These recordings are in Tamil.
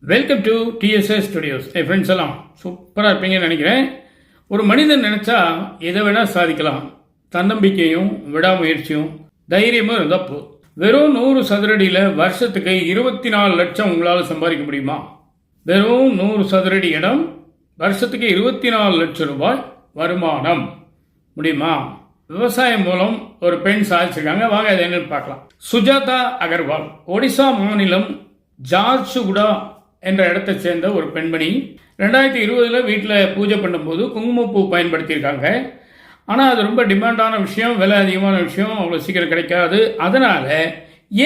Welcome to D S S studios N friends எல்லாம் சூப்பராக இருப்பீங்கன்னு நினைக்கிறேன். ஒரு மனிதன் நினச்சா எதை வேணால் சாதிக்கலாம். தன்னம்பிக்கையும் விடாமுயற்சியும் தைரியமும் இருந்தால் போதும். வெறும் நூறு சதுரடியில் வருஷத்துக்கு இருபத்தி நாலு லட்சம் உங்களால் சம்பாதிக்க முடியுமா? வெறும் நூறு சதுரடி இடம் வருஷத்துக்கு இருபத்தி நாலு லட்சம் ரூபாய் வருமானம். முடியுமா? விவசாயம் மூலம் ஒரு பெண் சாதிச்சிருக்காங்க. வாங்க அதை என்னன்னு பார்க்கலாம். சுஜாதா அகர்வால். ஒடிசா மாநிலம் ஜார்சுகுடா என்ற இடத்தை சேர்ந்த ஒரு பெண்மணி. ரெண்டாயிரத்தி இருபதில் வீட்டில் பூஜை பண்ணும்போது குங்குமப்பூ பயன்படுத்தியிருக்காங்க. ஆனால் அது ரொம்ப டிமாண்டான விஷயம் விலை அதிகமான விஷயம் அவ்வளோ சீக்கிரம் கிடைக்காது. அதனால்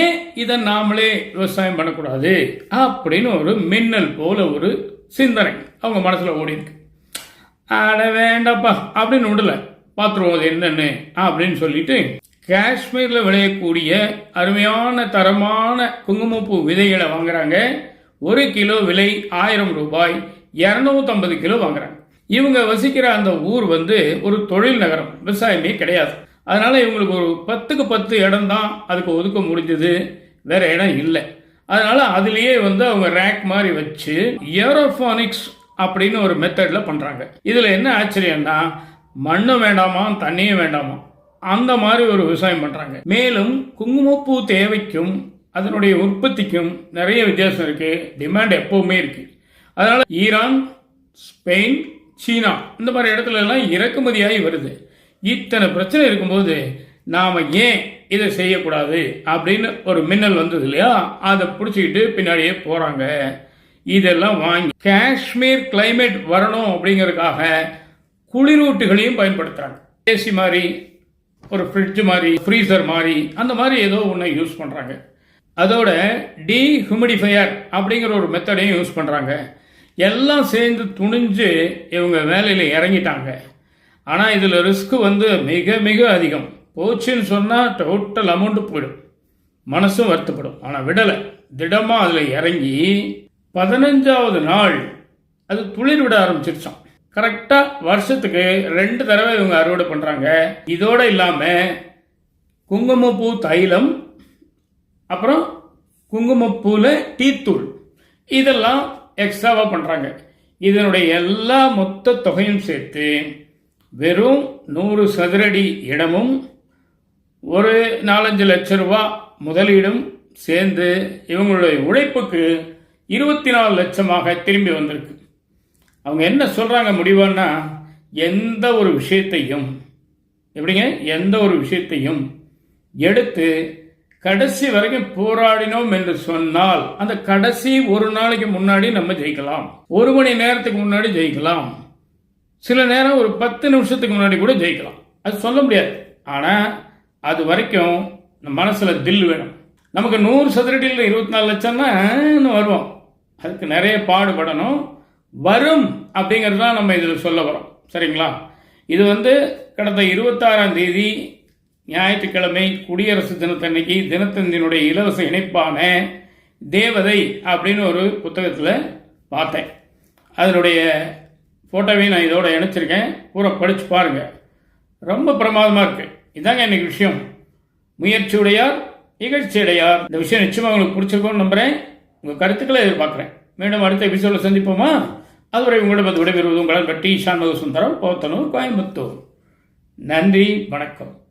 ஏன் இதை நாமளே விவசாயம் பண்ணக்கூடாது? அப்படின்னு ஒரு மின்னல் போல ஒரு சிந்தனை அவங்க மனசில் ஓடிருக்கு அட வேண்டாப்பா அப்படின்னு விடல. பார்த்துருவோம் அது என்னென்னு அப்படின்னு சொல்லிட்டு காஷ்மீரில் விளையக்கூடிய அருமையான தரமான குங்குமப்பூ விதைகளை வாங்குறாங்க. ஒரு கிலோ விலை ஆயிரம் ரூபாய் இரநூத்தம்பது கிலோ வாங்குறாங்க. இவங்க வசிக்கிற அந்த ஊர் வந்து ஒரு தொழில் நகரம் விவசாயமே கிடையாது. அதனால இவங்களுக்கு ஒரு பத்துக்கு பத்து இடம் தான் அதுக்கு ஒதுக்க முடிஞ்சது வேற இடம் இல்லை. அதனால அதுலேயே வந்து அவங்க ரேக் மாதிரி வச்சு ஏரோஃபானிக்ஸ் அப்படின்னு ஒரு மெத்தடில் பண்ணுறாங்க இதில் என்ன ஆச்சரியம்னா மண்ணும் வேண்டாமா தண்ணியும் வேண்டாமா அந்த மாதிரி ஒரு விவசாயம் பண்ணுறாங்க மேலும் குங்குமப்பூ தேவைக்கும் அதனுடைய உற்பத்திக்கும் நிறைய வித்தியாசம் இருக்கு. டிமாண்ட் எப்பவுமே இருக்கு. அதனால ஈரான் ஸ்பெயின் சீனா இந்த மாதிரி இடத்துல எல்லாம் இறக்குமதியாகி வருது. இத்தனை பிரச்சனை இருக்கும்போது நாம ஏன் இதை செய்யக்கூடாது அப்படின்னு ஒரு மின்னல் வந்தது இல்லையா? அதை பிடிச்சிக்கிட்டு பின்னாடியே போறாங்க. இதெல்லாம் வாங்கி காஷ்மீர் கிளைமேட் வரணும் அப்படிங்கறதுக்காக குளிரூட்டுகளையும் பயன்படுத்துறாங்க. ஏசி மாதிரி ஒரு ஃப்ரிட்ஜ் மாதிரி ஃப்ரீசர் மாதிரி அந்த மாதிரி ஏதோ ஒன்று யூஸ் பண்ணுறாங்க அதோட டீஹுமிடிஃபையர் அப்படிங்கிற ஒரு மெத்தடையும் யூஸ் பண்ணுறாங்க எல்லாம் சேர்ந்து துணிஞ்சு இவங்க வேலையில் இறங்கிட்டாங்க. ஆனால் இதில் ரிஸ்க் வந்து மிக மிக அதிகம். போச்சுன்னு சொன்னால் டோட்டல் அமௌண்ட்டு போயிடும். மனசும் வருத்தப்படும். ஆனால் விடலை. திடமாக அதில் இறங்கி பதினஞ்சாவது நாள் அது துளிர் விட ஆரம்பிச்சிருச்சான் கரெக்டாக வருஷத்துக்கு ரெண்டு தடவை இவங்க அறுவடை பண்ணுறாங்க இதோட இல்லாமல் குங்குமப்பூ தைலம் அப்புறம் குங்குமப்பூவில் டீத்தூள் இதெல்லாம் எக்ஸ்ட்ராவாக பண்ணுறாங்க இதனுடைய எல்லா மொத்த தொகையும் சேர்த்து வெறும் நூறு சதுரடி இடமும் ஒரு நாலஞ்சு லட்ச ரூபா முதலீடும் சேர்ந்து இவங்களுடைய உழைப்புக்கு இருபத்தி நாலு லட்சமாக திரும்பி வந்திருக்கு. அவங்க என்ன சொல்கிறாங்க முடிவான்னா எந்த ஒரு விஷயத்தையும் எப்படிங்க? எந்த ஒரு விஷயத்தையும் எடுத்து கடைசி வரைக்கும் போராடினோம் என்று சொன்னால் அந்த கடைசி ஒரு நாளைக்கு முன்னாடி நம்ம ஜெயிக்கலாம். ஒரு மணி நேரத்துக்கு முன்னாடி ஜெயிக்கலாம். சில நேரம் ஒரு பத்து நிமிஷத்துக்கு முன்னாடி கூட ஜெயிக்கலாம். அது சொல்ல முடியாது. ஆனால் அது வரைக்கும் நம்ம மனசில் தில் வேணும். நமக்கு நூறு சதுரடியில் இருபத்தி நாலு லட்சம்னா இன்னும் வருவோம். அதுக்கு நிறைய பாடுபடணும். வரும் அப்படிங்கிறது தான் நம்ம இதில் சொல்ல வரோம். சரிங்களா? இது வந்து கடந்த இருபத்தாறாம் தேதி ஞாயிற்றுக்கிழமை குடியரசு தினத்தன்னைக்கு தினத்தந்தினுடைய இலவச இணைப்பான தேவதை அப்படின்னு ஒரு புத்தகத்தில் பார்த்தேன். அதனுடைய ஃபோட்டோவையும் நான் இதோட இணைச்சிருக்கேன். பூரா படித்து பாருங்கள் ரொம்ப பிரமாதமாக இருக்குது இதாங்க இன்னைக்கு விஷயம். முயற்சி உடையார் உடையார் இந்த விஷயம் நிச்சயமாக உங்களுக்கு பிடிச்சிருக்கோன்னு நம்புகிறேன் உங்கள் கருத்துக்களை எதிர்பார்க்குறேன். மீண்டும் அடுத்த எபிசோடில் சந்திப்போமா? அதுவரை உங்களிடம் வந்து விடைபெறுவது உங்களால் பட்டி சாமக சுந்தரம் போத்தனூர் கோயம்புத்தூர். நன்றி வணக்கம்.